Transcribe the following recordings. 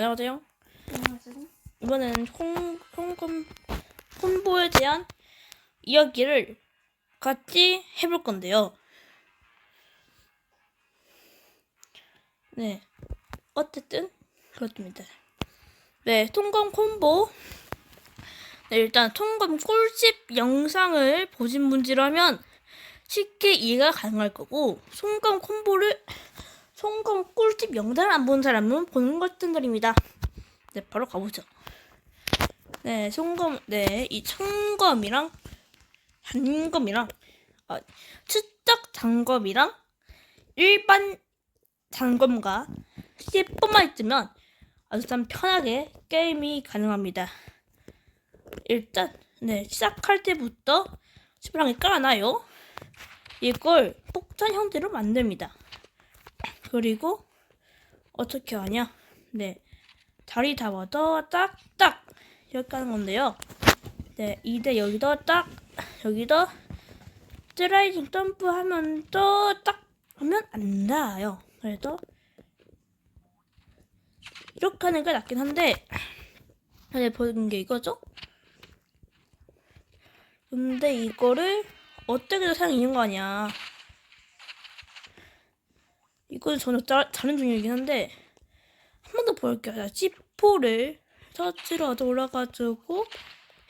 안녕하세요. 안녕하세요. 이번엔 홍, 홍금, 홍보에 대한 이야기를 같이 해볼 건데요. 네. 어쨌든, 그렇습니다. 네, 통검 콤보. 네, 일단 통검 꿀집 영상을 보신 분들이라면 쉽게 이해가 가능할 거고, 송검 콤보를, 송검 꿀집 영상을 안 본 사람은 보는 것 같은들입니다. 네, 바로 가보죠. 네, 송검, 네, 이 청검이랑 단검이랑 아, 추적 단검이랑 일반 단검과 10분만 있으면 아주 참 편하게 게임이 가능합니다. 일단, 네, 시작할 때부터 지팡이 깔아놔요. 이걸 폭탄 형태로 만듭니다. 그리고 어떻게 하냐? 네, 다리 잡아서 딱딱 이렇게 하는 건데요. 네, 이대 여기다 딱 여기다 슬라이딩 점프 하면 또 딱 하면 안 닿아요. 그래서 이렇게 하는 게 낫긴 한데 네, 보는 게 이거죠? 근데 이거를 어떻게 거 아니야? 이거는 저는 짜, 다른 중이긴 한데 한 번더 볼게요. C4를 터치로 올라가지고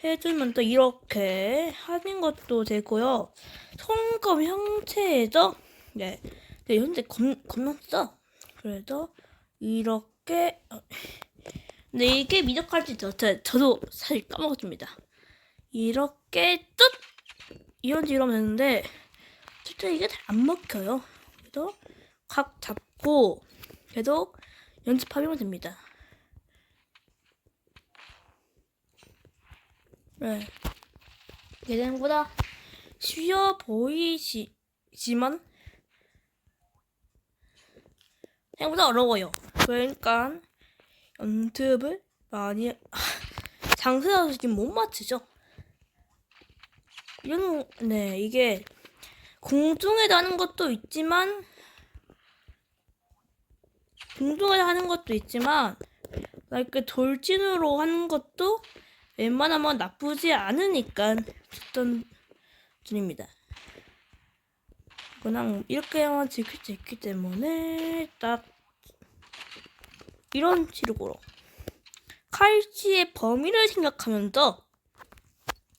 해주면 또 이렇게 하는 것도 되고요. 손검 형태죠? 네. 네, 현재 검, 검났어. 그래서 이렇게 어, 근데 이게 미적할지 저, 저, 저도 사실 까먹었습니다. 이렇게 뜻 이런지 이러면 되는데 진짜 이게 잘 안 먹혀요. 그래서 각 잡고 계속 연습하면 됩니다. 네. 예전보다 쉬워 보이지만 생각보다 어려워요. 그러니까 연습을 많이 장세라서 지금 못 맞추죠. 이런 네 이게 공중에도 하는 것도 있지만 공중에서 하는 것도 있지만 이렇게 돌진으로 하는 것도 웬만하면 나쁘지 않으니까 듣던 중입니다. 그냥 이렇게만 지킬 수 있기 때문에 딱 이런 식으로 칼치의 범위를 생각하면서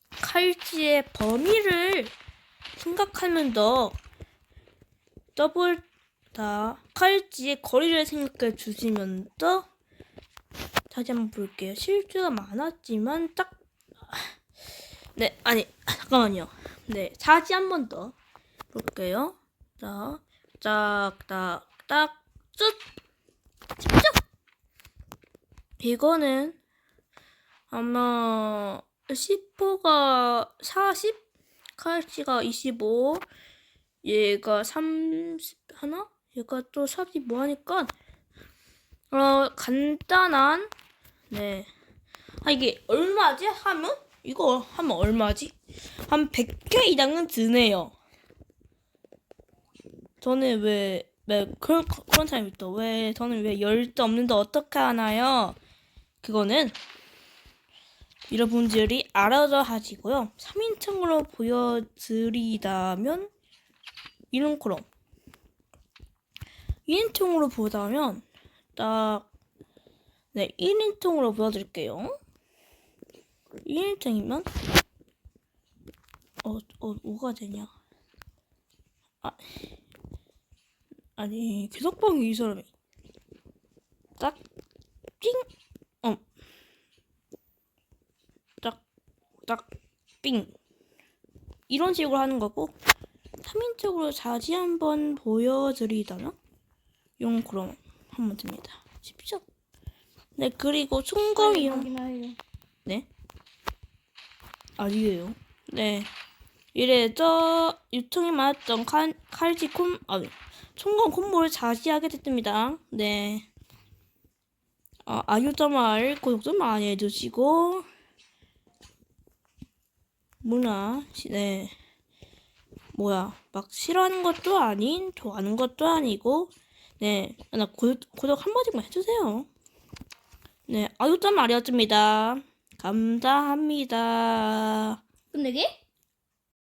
칼치의 범위를 생각하면서 더블 다 칼치의 거리를 생각해 주시면서 다시 한번 볼게요. 실수가 많았지만 딱 네, 아니 잠깐만요. 네, 다시 한 번 더 볼게요. 자, 짝, 딱, 딱, 쭉. 집중. 이거는 아마 10호가 40, 칼치가 25, 얘가 30 하나, 얘가 또40뭐 하니까 어 간단한 네. 아 이게 얼마지? 하면 이거 하면 얼마지? 한 100회 이상은 드네요. 저는 왜, 왜 그런 그런 사람이 있다. 왜 저는 왜 열대 없는데 어떻게 하나요? 그거는 여러분들이 알아서 하시고요. 3인칭으로 보여드리다면 이런 그럼 2인칭으로 보자면 딱 네, 1인칭으로 보여드릴게요. 1인칭이면 어, 어, 뭐가 되냐? 아, 아니 계속방이 이 사람이 딱 삥, 어, 딱, 딱, 삥 이런 식으로 하는 거고 3인칭으로 다시 한번 보여드리다면 용 그럼 하면 됩니다. 쉽죠? 네 그리고 총검이 확인하여. 네 아니에요. 네 이래서 유통이 많았던 칼, 칼지 콤 아, 총검 콤보를 자시하게 됐습니다. 네. 아, 아유점알 구독 좀 많이 해주시고 문화 네 뭐야 막 싫어하는 것도 아닌 좋아하는 것도 아니고 네나 구독, 구독 한 번씩만 해주세요 네, 아유점 알려줍니다. 감사합니다. 끝내기?